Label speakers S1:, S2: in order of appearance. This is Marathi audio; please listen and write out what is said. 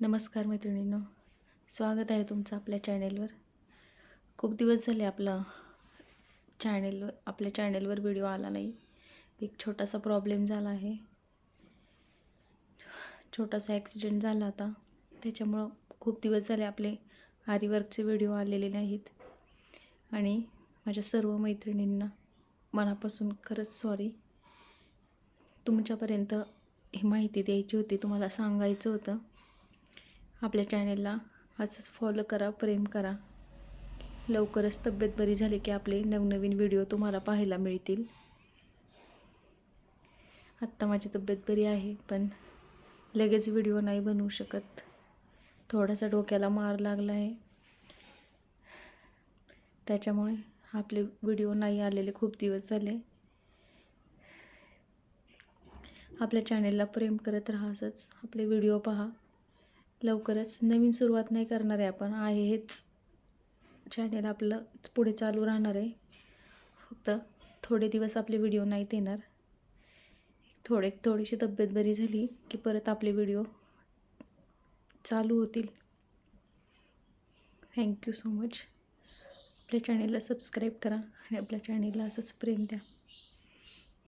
S1: नमस्कार मैत्रिणींनो. स्वागत आहे तुमचं आपल्या चॅनेलवर. खूप दिवस झाले आपलं चॅनेलवर आपल्या चॅनेलवर व्हिडिओ आला नाही. एक छोटासा प्रॉब्लेम झाला आहे. छोटासा ॲक्सिडेंट झाला होता. त्याच्यामुळं खूप दिवस झाले आपले आरीवर्कचे व्हिडिओ आलेले नाहीत. आणि माझ्या सर्व मैत्रिणींना मनापासून खरंच सॉरी तुमच्यापर्यंत ही माहिती द्यायची होती तुम्हाला सांगायचं होतं. आपल्या चॅनेलला असंच फॉलो करा प्रेम करा. लवकरच तब्येत बरी झाली की आपले नवनवीन व्हिडिओ तुम्हाला पाहायला मिळतील. आत्ता माझी तब्येत बरी आहे पण लगेच व्हिडिओ नाही बनवू शकत. थोडासा डोक्याला मार लागला आहे त्याच्यामुळे आपले व्हिडिओ नाही आलेले खूप दिवस झाले. आपल्या चॅनेलला प्रेम करत राहा असंच. आपले व्हिडिओ पहा. लवकरच नवीन सुरुवात नाही करणार आहे आपण. आहे हेच चॅनेल आपलं पुढे चालू राहणार आहे. फक्त थोडे दिवस आपले व्हिडिओ नाहीत येणार. थोडे थोडीशी तब्येत बरी झाली की परत आपले व्हिडिओ चालू होतील. थँक्यू सो मच आपल्या चॅनेलला सबस्क्राईब करा आणि आपल्या चॅनेलला असंच प्रेम द्या.